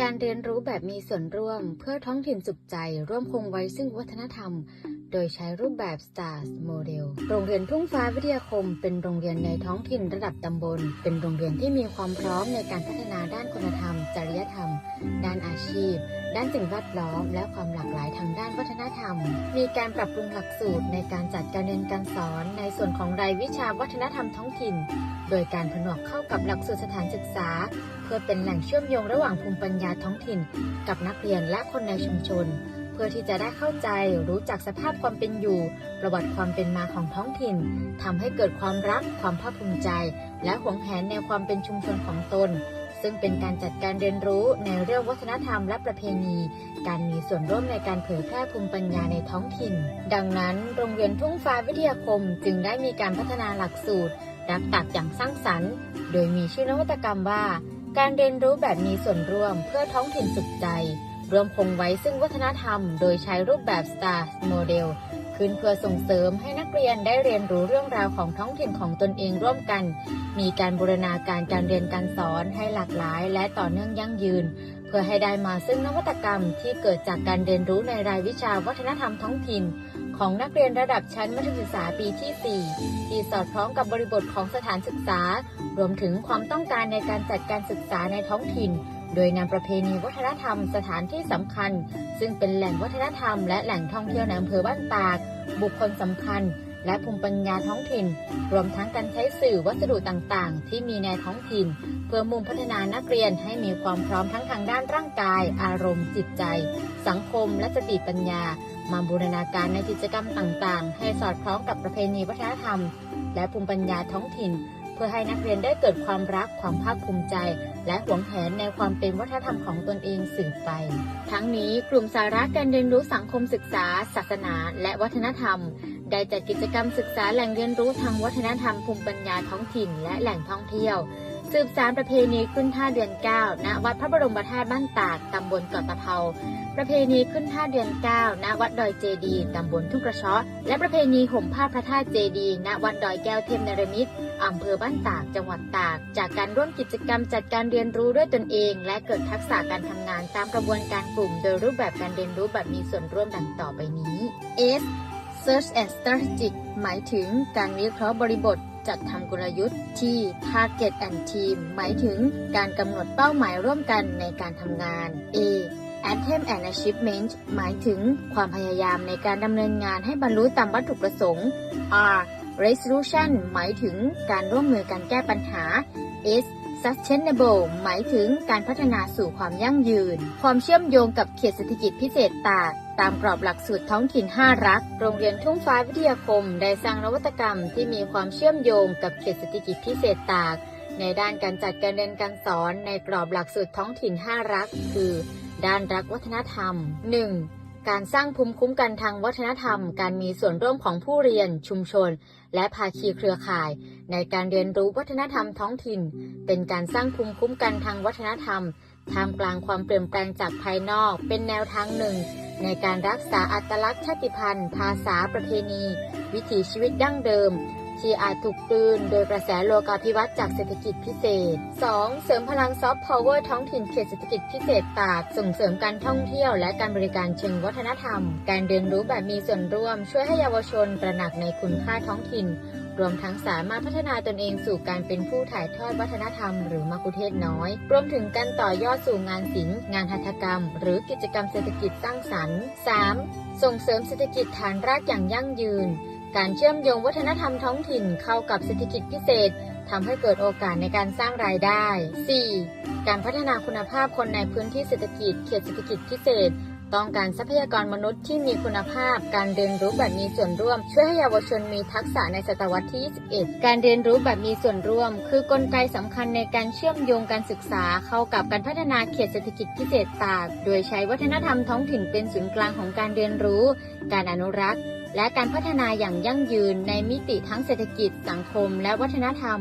การเรียนรู้แบบมีส่วนร่วมเพื่อท้องถิ่นสุขใจ ร่วมคงไว้ซึ่งวัฒนธรรมโดยใช้รูปแบบ STARS Model โรงเรียนทุ่งฟ้าวิทยาคม เป็นโรงเรียนในท้องถิ่นระดับตำบล เป็นโรงเรียนที่มีความพร้อมในการพัฒนาด้านคุณธรรม จริยธรรม ด้านอาชีพ ด้านสิ่งแวดล้อม และความหลากหลายทางด้านวัฒนธรรม มีการปรับปรุงหลักสูตรในการจัดการเรียนการสอน ในส่วนของรายวิชาวัฒนธรรมท้องถิ่น โดยการผนวกเข้ากับหลักสูตรสถานศึกษา เพื่อเป็นแหล่งเชื่อมโยงระหว่างภูมิปัญญาท้องถิ่น กับนักเรียนและคนในชุมชน พื่อที่จะได้เข้าใจรู้จักสภาพความเป็นอยู่ ประวัติความเป็นมาของท้องถิ่นทำให้เกิดความรักความภาคภูมิใจ และหวงแหนในความเป็นชุมชนของตน ซึ่งเป็นการจัดการเรียนรู้ในเรื่องวัฒนธรรมและประเพณี การมีส่วนร่วมในการเผยแพร่ภูมิปัญญาในท้องถิ่น ดังนั้น โรงเรียนทุ่งฟ้าวิทยาคมจึงได้มีการพัฒนาหลักสูตร รับตักอย่างสร้างสรรค์ โดยมีชื่อนวัตกรรมว่า การเรียนรู้แบบมีส่วนร่วมเพื่อท้องถิ่นสุขใจ รวมคงไว้ซึ่งวัฒนธรรม โดยใช้รูปแบบ STAR Model ขึ้นเพื่อส่งเสริมให้นักเรียนได้เรียนรู้เรื่องราวของท้องถิ่นของตนเองร่วมกัน มีการบูรณาการการเรียนการสอนให้หลากหลาย และต่อเนื่องยั่งยืน เพื่อให้ได้มาซึ่งนวัตกรรมที่เกิดจากการเรียนรู้ในรายวิชาวัฒนธรรมท้องถิ่น ของนักเรียนระดับชั้นมัธยมศึกษาปีที่ 4 ที่สอดคล้องกับบริบทของสถานศึกษา รวมถึงความต้องการในการจัดการศึกษาในท้องถิ่น โดยนำประเพณีวัฒนธรรมสถานที่สำคัญ ซึ่งเป็นแหล่งวัฒนธรรมและแหล่งท่องเที่ยวในอำเภอบ้านตาก บุคคลสำคัญ และภูมิปัญญาท้องถิ่น รวมทั้งการใช้สื่อวัสดุต่างๆ ที่มีในท้องถิ่น เพื่อมุ่งพัฒนานักเรียนให้มีความพร้อมทั้งทางด้านร่างกาย อารมณ์ จิตใจ สังคม และสติปัญญา มาบูรณาการในกิจกรรมต่างๆ ให้สอดคล้องกับประเพณีวัฒนธรรม และภูมิปัญญาท้องถิ่น พื่อให้นักเรียนได้เกิดความรักความภาคภูมิใจ และหวงแหนในความเป็นวัฒนธรรมของตนเองสืบไป ทั้งนี้กลุ่มสาระการเรียนรู้สังคมศึกษา ศาสนา และวัฒนธรรม ได้จัดกิจกรรมศึกษาแหล่งเรียนรู้ทางวัฒนธรรมภูมิปัญญาท้องถิ่น และแหล่งท่องเที่ยวสืบสารประเพณีขึ้นท่าเดือน9ณวัดพระบรมธาตุบ้านตาก ตำบลเกาะตะเภา ประเพณีขึ้นท่าเดือน9ณวัดดอยเจดี ตำบลทุ่งกระเชาะ และประเพณีห่มผ้าพระธาตุเจดี ณวัดดอยแก้วเทมนรมิตร อำเภอบ้านตาก จังหวัดตาก จากการร่วมกิจกรรมจัดการเรียนรู้ด้วยตนเอง และเกิดทักษะการทำงานตามกระบวนการกลุ่ม โดยรูปแบบการเรียนรู้แบบมีส่วนร่วมดังต่อไปนี้ S Search and Strategic หมายถึงการวิเคราะห์บริบทจัดทำกลยุทธ์ T Target and Team หมายถึงการกำหนดเป้าหมายร่วมกันในการทำงาน A Attempt and Achievement หมายถึงความพยายามในการดำเนินงานให้บรรลุตามวัตถุประสงค์ R Resolution หมายถึงการร่วมมือการแก้ปัญหา S Sustainable หมายถึงการพัฒนาสู่ความยั่งยืน ความเชื่อมโยงกับเขตเศรษฐกิจพิเศษตาก ตามกรอบหลักสูตรท้องถิ่น 5 รัก โรงเรียนทุ่งฟ้าวิทยาคม ได้สร้างนวัตกรรมที่มีความเชื่อมโยงกับเขตเศรษฐกิจพิเศษตาก ในด้านการจัดการเรียนการสอนในกรอบหลักสูตรท้องถิ่น 5 รัก คือ ด้านรักวัฒนธรรม 1. การสร้างภูมิคุ้มกันทางวัฒนธรรม การมีส่วนร่วมของผู้เรียน ชุมชน และภาคีเครือข่าย ในการเรียนรู้วัฒนธรรมท้องถิ่น เป็นการสร้างภูมิคุ้มกันทางวัฒนธรรมท่ามกลางความเปลี่ยนแปลงจากภายนอก เป็นแนวทางหนึ่ง ในการรักษาอัตลักษณ์ชาติพันธุ์ ภาษาประเพณี วิถีชีวิตดั้งเดิม ที่อาจถูกกลืนโดยกระแสโลกาภิวัตน์จากเศรษฐกิจพิเศษ 2. เสริมพลังซอฟต์พาวเวอร์ท้องถิ่นเขตเศรษฐกิจพิเศษตากส่งเสริมการท่องเที่ยวและการบริการเชิงวัฒนธรรม การเรียนรู้แบบมีส่วนร่วม ช่วยให้เยาวชนตระหนักในคุณค่าท้องถิ่น รวมทั้งสามารถพัฒนาตนเองสู่การเป็นผู้ถ่ายทอดวัฒนธรรม หรือมัคคุเทศน้อย รวมถึงการต่อยอดสู่งานศิลป์ งานหัตถกรรม หรือกิจกรรมเศรษฐกิจสร้างสรรค์ 3. ส่งเสริมเศรษฐกิจฐานรากอย่างยั่งยืน การเชื่อมโยงวัฒนธรรมท้องถิ่นเข้ากับเศรษฐกิจพิเศษทำให้เกิดโอกาสในการสร้างรายได้ 4. การพัฒนาคุณภาพคนในพื้นที่เศรษฐกิจเขตเศรษฐกิจพิเศษ ต้องการทรัพยากรมนุษย์ที่มีคุณภาพ การเรียนรู้แบบมีส่วนร่วม ช่วยให้เยาวชนมีทักษะในศตวรรษที่ 21 การเรียนรู้แบบมีส่วนร่วม คือกลไกสำคัญในการเชื่อมโยงการศึกษาเข้ากับการพัฒนาเขตเศรษฐกิจพิเศษตาก โดยใช้วัฒนธรรมท้องถิ่นเป็นศูนย์กลางของการเรียนรู้ การอนุรักษ์ และการพัฒนาอย่างยั่งยืนในมิติทั้งเศรษฐกิจ สังคม และวัฒนธรรม